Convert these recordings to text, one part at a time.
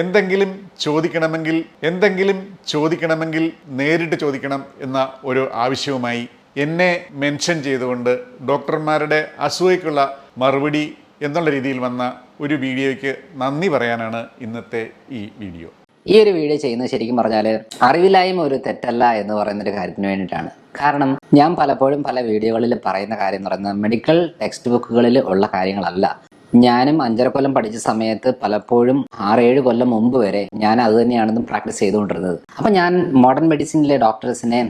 എന്തെങ്കിലും ചോദിക്കണമെങ്കിൽ എന്തെങ്കിലും ചോദിക്കണമെങ്കിൽ നേരിട്ട് ചോദിക്കണം എന്ന ഒരു ആവശ്യവുമായി എന്നെ മെൻഷൻ ചെയ്തുകൊണ്ട് ഡോക്ടർമാരുടെ അസൂയക്കുള്ള മറുപടി എന്നുള്ള രീതിയിൽ വന്ന ഒരു വീഡിയോയ്ക്ക് നന്ദി പറയാനാണ് ഇന്നത്തെ ഈ വീഡിയോ. ഈ ഒരു വീഡിയോ ചെയ്യുന്നത് ശരിക്കും പറഞ്ഞാൽ അറിവില്ലായ്മ ഒരു തെറ്റല്ല എന്ന് പറയുന്ന ഒരു കാര്യത്തിന് വേണ്ടിയിട്ടാണ്. കാരണം ഞാൻ പലപ്പോഴും പല വീഡിയോകളിൽ പറയുന്ന കാര്യം എന്ന് പറയുന്നത് മെഡിക്കൽ ടെക്സ്റ്റ് ബുക്കുകളിൽ ഉള്ള കാര്യങ്ങളല്ല. ഞാനും അഞ്ചര കൊല്ലം പഠിച്ച സമയത്ത് പലപ്പോഴും ആറേഴ് കൊല്ലം മുമ്പ് വരെ ഞാൻ അത് തന്നെയാണെന്ന് പ്രാക്ടീസ് ചെയ്തുകൊണ്ടിരുന്നത്. അപ്പം ഞാൻ മോഡേൺ മെഡിസിനിലെ ഡോക്ടേഴ്സിനെ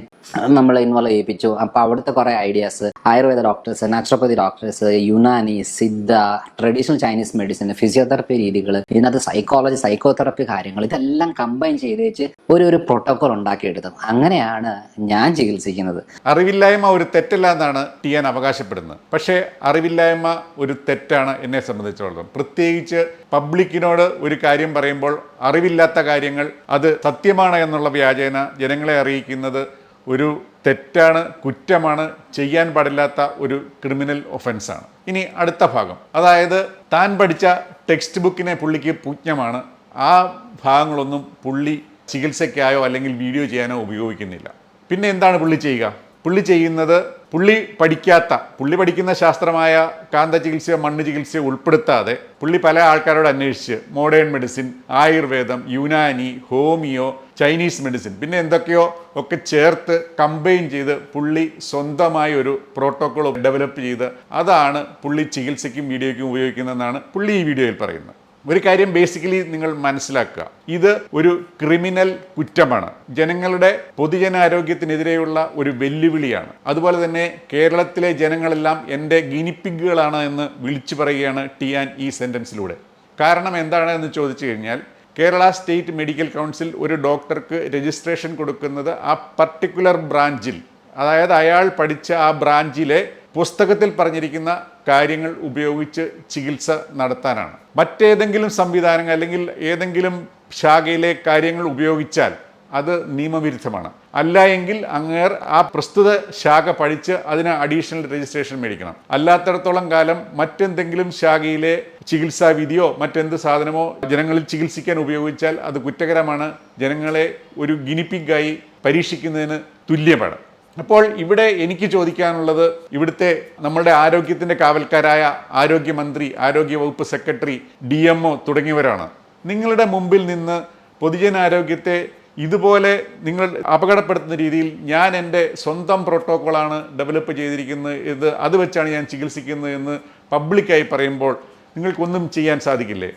നമ്മൾ ഇൻവോൾവ് ചെയ്യിപ്പിച്ചു. അപ്പോൾ അവിടുത്തെ കുറേ ideas Ayurveda doctors naturopathy doctors Unani Siddha traditional Chinese medicine physiotherapy രീതികൾ ഇതിനകത്ത് സൈക്കോളജി സൈക്കോതെറപ്പി കാര്യങ്ങൾ ഇതെല്ലാം കമ്പൈൻ ചെയ്ത് വെച്ച് ഒരു ഒരു പ്രോട്ടോകോൾ ഉണ്ടാക്കിയെടുത്തു അങ്ങനെയാണ് ഞാൻ ചികിത്സിക്കുന്നത്. അറിവില്ലായ്മ ഒരു തെറ്റല്ല എന്നാണ് ടിയാൻ അവകാശപ്പെടുന്നത്. പക്ഷേ അറിവില്ലായ്മ ഒരു തെറ്റാണ് എന്നെ സംബന്ധിച്ചിടത്തോളം. പ്രത്യേകിച്ച് പബ്ലിക്കിനോട് ഒരു കാര്യം പറയുമ്പോൾ അറിവില്ലാത്ത കാര്യങ്ങൾ അത് സത്യമാണ് എന്നുള്ള വ്യാജേന ജനങ്ങളെ അറിയിക്കുന്നത് ഒരു തെറ്റാണ് കുറ്റമാണ് ചെയ്യാൻ പാടില്ലാത്ത ഒരു ക്രിമിനൽ ഒഫൻസാണ് ഇനി അടുത്ത ഭാഗം. അതായത് താൻ പഠിച്ച ടെക്സ്റ്റ് ബുക്കിനെ പുള്ളിക്ക് പൂജ്ഞമാണ്. ആ ഭാഗങ്ങളൊന്നും പുള്ളി ചികിത്സയ്ക്കായോ അല്ലെങ്കിൽ വീഡിയോ ചെയ്യാനോ ഉപയോഗിക്കുന്നില്ല. പിന്നെ എന്താണ് പുള്ളി ചെയ്യുക? പുള്ളി ചെയ്യുന്നത് പുള്ളി പഠിക്കാത്ത പുള്ളി പഠിക്കുന്ന ശാസ്ത്രമായ കാന്ത ചികിത്സയോ മണ്ണ് ചികിത്സയോ ഉൾപ്പെടുത്താതെ പുള്ളി പല ആൾക്കാരോട് അന്വേഷിച്ച് മോഡേൺ മെഡിസിൻ ആയുർവേദം യുനാനി ഹോമിയോ ചൈനീസ് മെഡിസിൻ പിന്നെ എന്തൊക്കെയോ ഒക്കെ ചേർത്ത് കമ്പൈൻ ചെയ്ത് പുള്ളി സ്വന്തമായി ഒരു പ്രോട്ടോക്കോൾ ഡെവലപ്പ് ചെയ്ത് അതാണ് പുള്ളി ചികിത്സയ്ക്കും വീഡിയോയ്ക്കും ഉപയോഗിക്കുന്നതെന്നാണ് പുള്ളി ഈ വീഡിയോയിൽ പറയുന്നത്. ഒരു കാര്യം ബേസിക്കലി നിങ്ങൾ മനസ്സിലാക്കുക. ഇത് ഒരു ക്രിമിനൽ കുറ്റമാണ്. ജനങ്ങളുടെ പൊതുജനാരോഗ്യത്തിനെതിരെയുള്ള ഒരു വെല്ലുവിളിയാണ്. അതുപോലെ തന്നെ കേരളത്തിലെ ജനങ്ങളെല്ലാം എന്റെ ഗിനിപ്പിഗുകളാണ് എന്ന് വിളിച്ചു പറയുകയാണ് ടി ടിയാൻ ഈ സെന്റൻസിലൂടെ കാരണം എന്താണ് എന്ന് ചോദിച്ചു കഴിഞ്ഞാൽ കേരള സ്റ്റേറ്റ് മെഡിക്കൽ കൗൺസിൽ ഒരു ഡോക്ടർക്ക് രജിസ്ട്രേഷൻ കൊടുക്കുന്നത് ആ പർട്ടിക്കുലർ ബ്രാഞ്ചിൽ അതായത് അയാൾ പഠിച്ച ആ ബ്രാഞ്ചിലെ പുസ്തകത്തിൽ പറഞ്ഞിരിക്കുന്ന കാര്യങ്ങൾ ഉപയോഗിച്ച് ചികിത്സ നടത്താനാണ്. മറ്റേതെങ്കിലും സംവിധാനങ്ങൾ അല്ലെങ്കിൽ ഏതെങ്കിലും ശാഖയിലെ കാര്യങ്ങൾ ഉപയോഗിച്ചാൽ അത് നിയമവിരുദ്ധമാണ്. അല്ല എങ്കിൽ അങ്ങേർ ആ പ്രസ്തുത ശാഖ പഠിച്ച് അതിന് അഡീഷണൽ രജിസ്ട്രേഷൻ മേടിക്കണം. അല്ലാത്തടത്തോളം കാലം മറ്റെന്തെങ്കിലും ശാഖയിലെ ചികിത്സാ വിധിയോ മറ്റെന്ത് സാധനമോ ജനങ്ങളിൽ ചികിത്സിക്കാൻ ഉപയോഗിച്ചാൽ അത് കുറ്റകരമാണ്. ജനങ്ങളെ ഒരു ഗിനിപ്പിക്കായി പരീക്ഷിക്കുന്നതിന് തുല്യമാണ്. അപ്പോൾ ഇവിടെ എനിക്ക് ചോദിക്കാനുള്ളത് ഇവിടുത്തെ നമ്മളുടെ ആരോഗ്യത്തിന്റെ കാവൽക്കാരായ ആരോഗ്യമന്ത്രി ആരോഗ്യവകുപ്പ് സെക്രട്ടറി ഡി എം ഒ തുടങ്ങിയവരാണ്. നിങ്ങളുടെ മുമ്പിൽ നിന്ന് പൊതുജനാരോഗ്യത്തെ ഇതുപോലെ നിങ്ങൾ അപകടപ്പെടുത്തുന്ന രീതിയിൽ ഞാൻ എന്റെ സ്വന്തം പ്രോട്ടോക്കോളാണ് ഡെവലപ്പ് ചെയ്തിരിക്കുന്നത് ഇത് അത് വെച്ചാണ് ഞാൻ ചികിത്സിക്കുന്നത് എന്ന് പബ്ലിക്കായി പറയുമ്പോൾ നിങ്ങൾക്കൊന്നും ചെയ്യാൻ സാധിക്കില്ലേ?